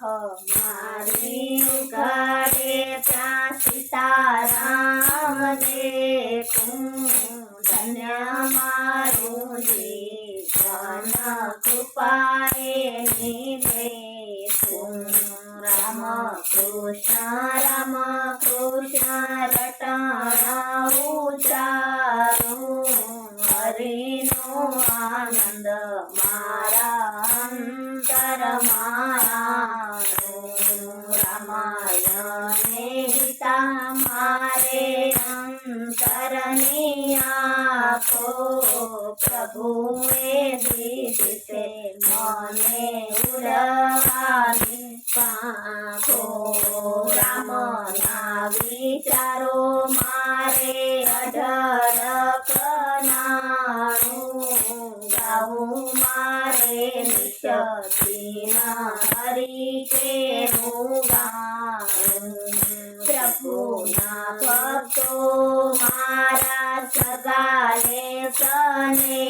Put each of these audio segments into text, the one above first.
हमारी करे सीताराम दे धन्य मारू जी जन कृपाए दे राम कृष्ण राम कृष्ण रटणा उचारू हरिनो आनंद मारा अंतरमा અંતરની આપો પ્રભુએ દીધી મને ઉડવાની રામના વિચારો મારે અઢર કનાણું ગાવું મારે નિશદીના હરી સગાલે સને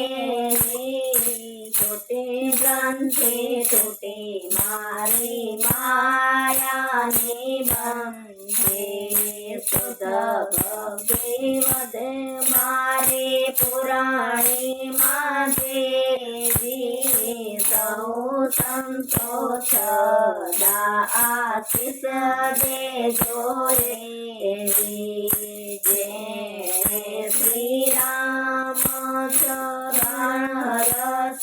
છોટે ગ્રંથે છોટે મારી માયાની બંધે. ભક્તિ વધે મારે પુરાણી માધે સૌ સંતોષ દે દેજો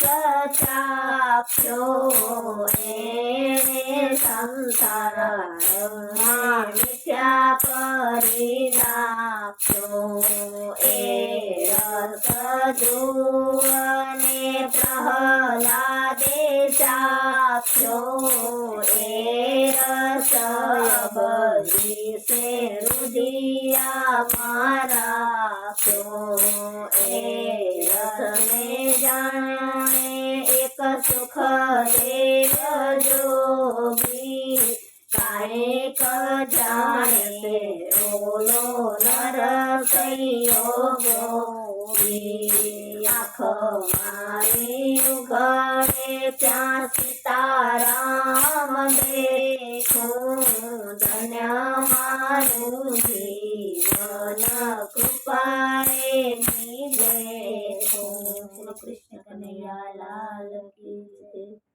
सचाप्यो रे संसार मानिष्या परिदाप्यो ए रसजुवने प्रहलादे चाप्यो ए रसयबधि से रुदिया माराप्यो ए रसने સે રુદિયા મારા એ રસને જાણે એક સુખ દેવ જોગી કાંઈક જાણે ઓલો નર કયો ગોગી આંખ મારી ઉઘડે ત્યાં સીતારામ मेरा लाल की जय